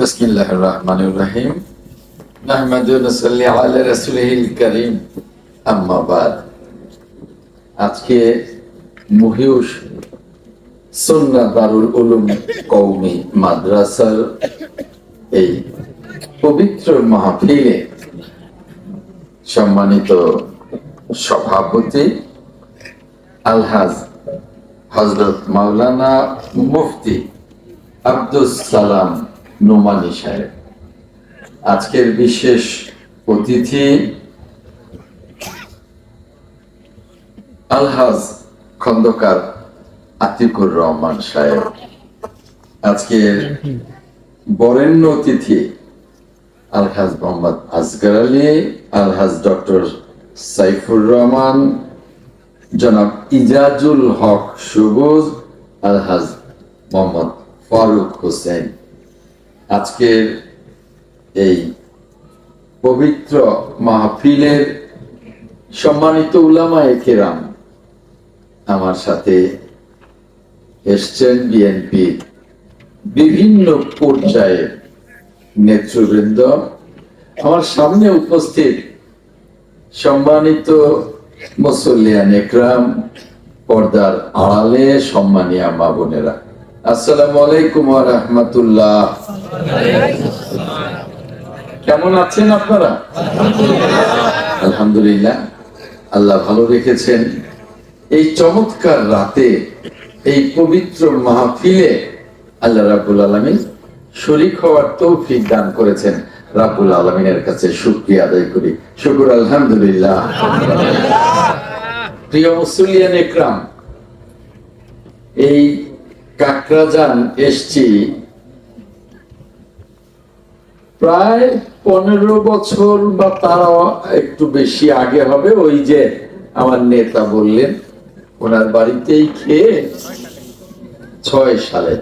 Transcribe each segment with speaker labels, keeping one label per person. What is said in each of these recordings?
Speaker 1: بسم الله الرحمن الرحيم نحمد ونصلي على رسوله الكريم أما بعد আজকে মহিউস সুন্নাহ দারুল উলুম কওমি মাদ্রাসার এই পবিত্র মাহফিলে সম্মানিত সভাপতি আলহাজ হজরত মাওলানা মুফতি আব্দুস সালাম নোমানি সাহেব আজকের বিশেষ অতিথি আলহাজ খন্দকার আতিকুর রহমান সাহেব। আজকের বরেণ্য অতিথি আলহাজ মোহাম্মদ আসগর আলী, আলহাজ ডক্টর সাইফুর রহমান, জনাব ইজাজুল হক সবুজ, আলহাজ মোহাম্মদ ফারুক হোসেন। আজকের এই পবিত্র মাহফিলের সম্মানিত উলামা কেরাম আমার সাথে এসছেন বিএনপির বিভিন্ন পর্যায়ের নেতৃবৃন্দ। আমার সামনে উপস্থিত সম্মানিত মুসল্লিয়ান একরাম পর্দার আড়ালে সম্মানিয়া মা বোনেরা। আসসালামু আলাইকুম রাহমাতুল্লাহ। কেমন আছেন আপনারা? আলহামদুলিল্লাহ, আল্লাহ ভালো রেখেছেন। এই চমৎকার রাতে, এই পবিত্র মাহফিলে আল্লাহ রাব্বুল আলামিন শরীক হওয়ার তৌফিক দান করেছেন। রাব্বুল আলামিনের কাছে শুকরিয়া আদায় করি। শুকর, আলহামদুলিল্লাহ। প্রিয় মুসলিয়ান একরাম, এই কাকরাজান এসছি প্রায় পনেরো বছর বা তারা একটু বেশি আগে হবে, ওই যে আমার নেতা বললেন, ওনার বাড়িতেই খেয়ে ছয় সালে,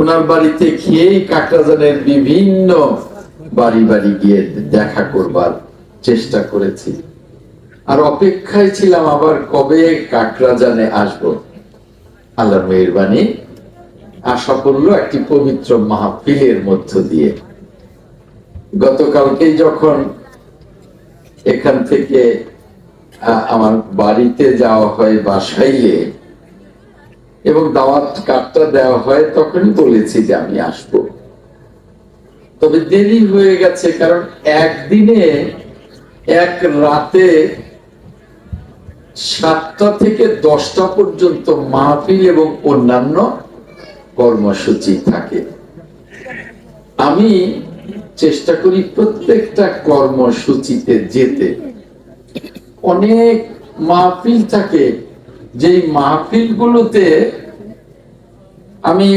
Speaker 1: ওনার বাড়িতে খেয়েই কাকরাজানের বিভিন্ন বাড়ি বাড়ি গিয়ে দেখা করবার চেষ্টা করেছি। আর অপেক্ষায় ছিলাম আবার কবে কাকরাজানে আসব। আল্লাহ মেহরবানি, আশা করল একটি পবিত্র মাহফিলের মধ্য দিয়ে। গতকালকেই যখন এখান থেকে আমার বাড়িতে যাওয়া হয় বাসাইলে এবং দাওয়াত কার্ডটা দেওয়া হয়, তখনই বলেছি যে আমি আসব। তবে দেরি হয়ে গেছে, কারণ একদিনে, এক রাতে সাতটা থেকে দশটা পর্যন্ত মাহফিল এবং অন্যান্য কর্মসূচি থাকে। আমি চেষ্টা করি প্রত্যেকটা কর্মসূচিতে যেতে। অনেক মাহফিল থাকে। যেই মাহফিল গুলোতে আমি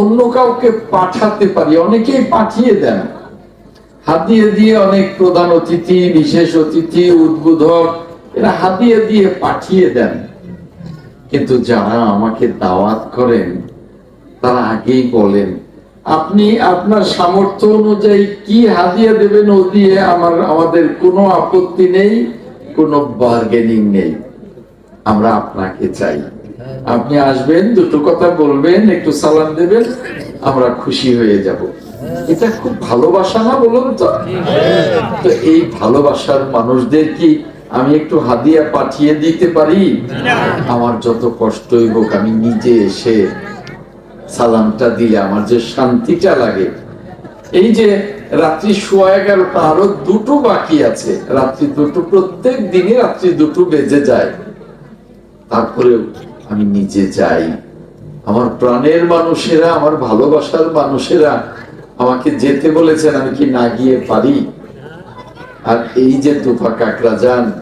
Speaker 1: অন্য কাউকে পাঠাতে পারি, অনেকেই পাঠিয়ে দেন। হাতিয়ে দিয়ে অনেক প্রধান অতিথি, বিশেষ অতিথি, উদ্বোধক, এরা হাতিয়ে দিয়ে পাঠিয়ে দেন। কিন্তু যারা আমাকে দাওয়াত করেন, তারা আগেই বলেন আপনি আপনার সামর্থ্য অনুযায়ী কি হাদিয়া দেবেন ও দিয়ে আমার, আমাদের কোনো আপত্তি নেই, কোনো বার্গেনিং নেই। আমরা আপনাকে চাই। আপনি আসবেন, দুটো কথা বলবেন, একটু সালাম দেবেন, আমরা খুশি হয়ে যাব। এটা খুব ভালোবাসা না বলুন তো? তো এই ভালোবাসার মানুষদের কি আমি একটু হাদিয়া পাঠিয়ে দিতে পারি? আমার যত কষ্টই হোক আমি নিজে এসে সালামটা দিলে আমার যে শান্তিটা লাগে। এই যে রাত্রি সোয়া এগারোটা, আরও দুটো বাকি আছে। রাত্রি দুটো, প্রত্যেক দিনে রাত্রি দুটো বেজে যায়। তারপরেও আমি নিজে যাই। আমার প্রাণের মানুষেরা, আমার ভালোবাসার মানুষেরা আমাকে যেতে বলেছেন, আমি কি না গিয়ে পারি? আর এই যে তুফা কাকড়া যান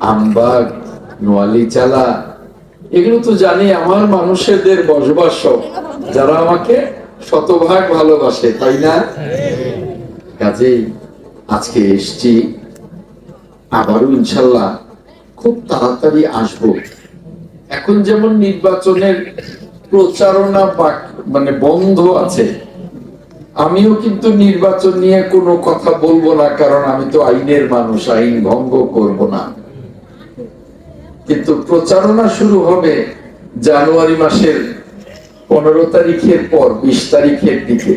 Speaker 1: আমবাগ, নোয়ালি চালা, এগুলো তো জানি আমার মানুষেদের বসবাস সব। যারা আমাকে শতভাগ ভালোবাসে, তাই না? কাজেই আজকে এসছি। আবারও ইনশাল্লাহ খুব তাড়াতাড়ি আসব। এখন যেমন নির্বাচনের প্রচারণা মানে বন্ধ আছে, আমিও কিন্তু নির্বাচন নিয়ে কোনো কথা বলব না, কারণ আমি তো আইনের মানুষ, আইন ভঙ্গ করব না। কিন্তু প্রচারণা শুরু হবে জানুয়ারি মাসের পনেরো তারিখের পর, বিশ তারিখের দিকে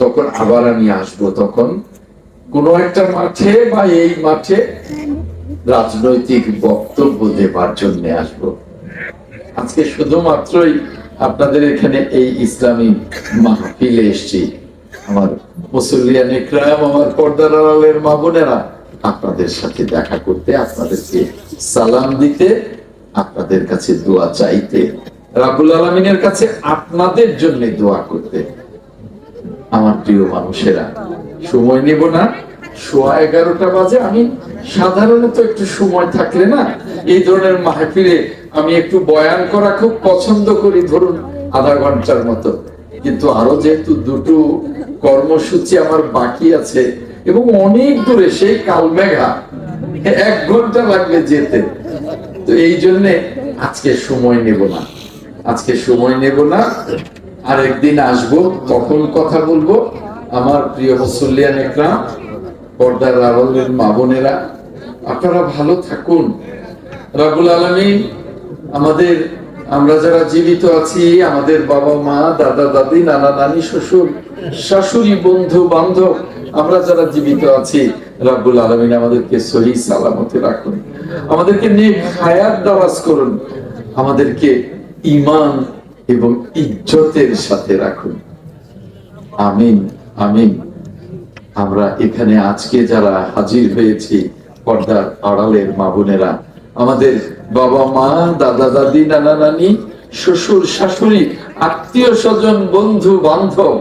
Speaker 1: তখন আবার আমি আসব। তখন কোন একটা মাঠে বা এই মাঠে রাজনৈতিক বক্তব্য দেবার জন্য আসব। আজকে শুধুমাত্রই আপনাদের এখানে এই ইসলামী মাহফিলে এসছি। আমার মুসল্লিয়ান ইকরাম আমার পর্দার আড়ালের মা বোনেরা, আপনাদের সাথে দেখা করতে, আপনাদেরকে সালাম দিতে, আপনাদের কাছে দোয়া চাইতে রাবুল আলমিনের কাছে আপনাদের জন্য দোয়া করতে। আমার প্রিয় মানুষেরা, সময় নেব না। সোয়া এগারোটা বাজে, আমি সাধারণত একটু সময় থাকলে না, এই ধরনের মাহফিলে আমি একটু বয়ান করা খুব পছন্দ করি, ধরুন আধা ঘণ্টার মতো। কিন্তু আরও যেহেতু দুটো কর্মসূচি আমার বাকি আছে, এবং অনেক দূরে সেই কালমেঘা, এক ঘণ্টা লাগবে যেতে। তো এই জন্যে আজকে সময় নেব না। আজকে সময় নেব না আর একদিন আসব, তখন কথা বলব। আমার প্রিয় মুসল্লিয়ান একরাম, পর্দার রাবলের মা বোনেরা, আপনারা ভালো থাকুন। রাবুল আলমী আমাদের, আমরা যারা জীবিত আছি, আমাদের বাবা মা, দাদা দাদি, নানা নানি, শ্বশুর, শাশুড়ি, বন্ধু, বান্ধব, আমরা যারা জীবিত আছি, রাব্বুল আলমিন আমাদেরকে সহি সালামতে রাখুন। আমাদেরকে নেক হায়াত দারাজ করুন। আমাদেরকে ইমান এবং ইজ্জতের সাথে রাখুন। আমিন আমিন। আমরা এখানে আজকে যারা হাজির হয়েছি, পর্দার আড়ালের মা বোনেরা, আমাদের বাবা মা, দাদা দাদি, নানা নানি, শ্বশুর শাশুড়ি, আত্মীয় স্বজন, বন্ধু বান্ধব,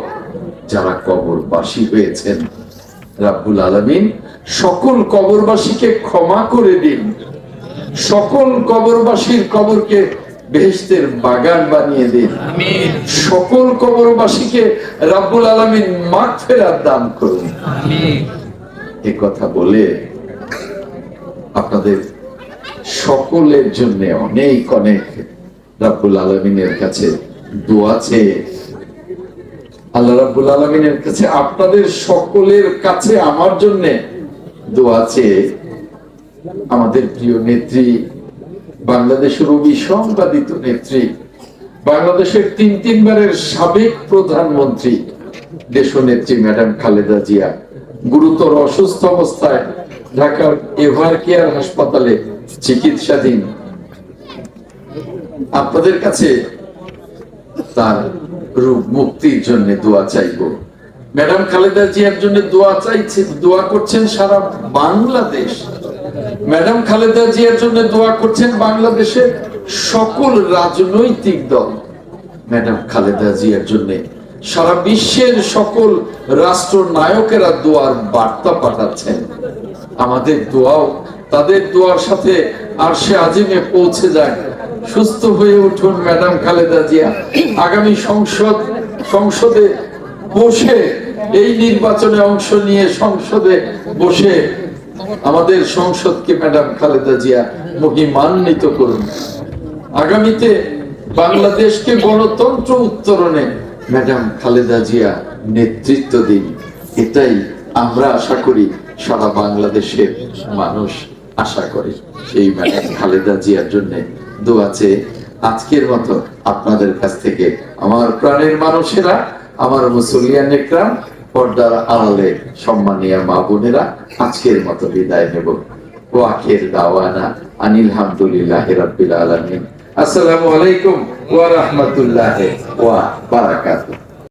Speaker 1: যারা কবরবাসী হয়েছেন, রাব্বুল আলামিন, সকল কবরবাসীকে ক্ষমা করে দিন। সকল কবরবাসীর কবরকে বেহেশতের বাগান বানিয়ে দিন। সকল কবরবাসীকে রাব্বুল আলামিন মাগফিরাত দান করুন। এ কথা বলে আপনাদের সকলের জন্য অনেক অনেক রাব্বুল আলমিনের কাছে দোয়া চেয়ে আল্লাহ রাব্বুল আলমিনের কাছে আপনাদের সকলের কাছে আমার জন্য দোয়া চেয়ে আমাদের প্রিয় নেত্রী বাংলাদেশের অবিসংবাদিত নেত্রী, বাংলাদেশের তিন তিনবারের সাবেক প্রধানমন্ত্রী, দেশনেত্রী ম্যাডাম খালেদা জিয়া। গুরুতর অসুস্থ অবস্থায় ঢাকার এভার কেয়ার হাসপাতালে চিকিৎসাধীন। আপনাদের কাছে তার রোগ মুক্তির জন্য দোয়া চাইব। ম্যাডাম খালেদা জিয়ার জন্য দোয়া চাইছে, দোয়া করছেন সারা বাংলাদেশ। ম্যাডাম খালেদা জিয়ার জন্য দোয়া করছেন বাংলাদেশের সকল রাজনৈতিক দল। ম্যাডাম খালেদা জিয়ার জন্য সারা বিশ্বের সকল রাষ্ট্র নায়কেরা দোয়ার বার্তা পাঠাচ্ছেন। আমাদের দোয়াও তাদের দোয়ার সাথে আর সে আজিমে পৌঁছে যায়। সুস্থ হয়ে উঠুন ম্যাডাম খালেদা জিয়া। আগামী সংসদ, সংসদে বসে এই নির্বাচনে অংশ নিয়ে সংসদে বসে আমাদের সংসদকে ম্যাডাম খালেদা জিয়া মহিমান্বিত করুন। আগামীতে বাংলাদেশকে গণতন্ত্র উত্তরণে ম্যাডাম খালেদা জিয়া নেতৃত্ব দিন। এটাই আমরা আশা করি, সারা বাংলাদেশের মানুষ আশা করে। সেই ম্যাডাম খালেদা জিয়ার জন্য দোয়াছে আজকের মতো আপনাদের কাছ থেকে, আমার প্রাণের মানুষেরা, আমার মুসলিয়ান একরাম পর্দার আড়ালে সম্মানীয় মা বোনেরা আজকের মতো বিদায় নেব। ওয়াকের দাওয়ানা আনিল হামদুলিল্লাহ রাব্বিল আলামিন। আসসালামু আলাইকুম ওয়া রাহমাতুল্লাহি ওয়া বারাকাতুহু।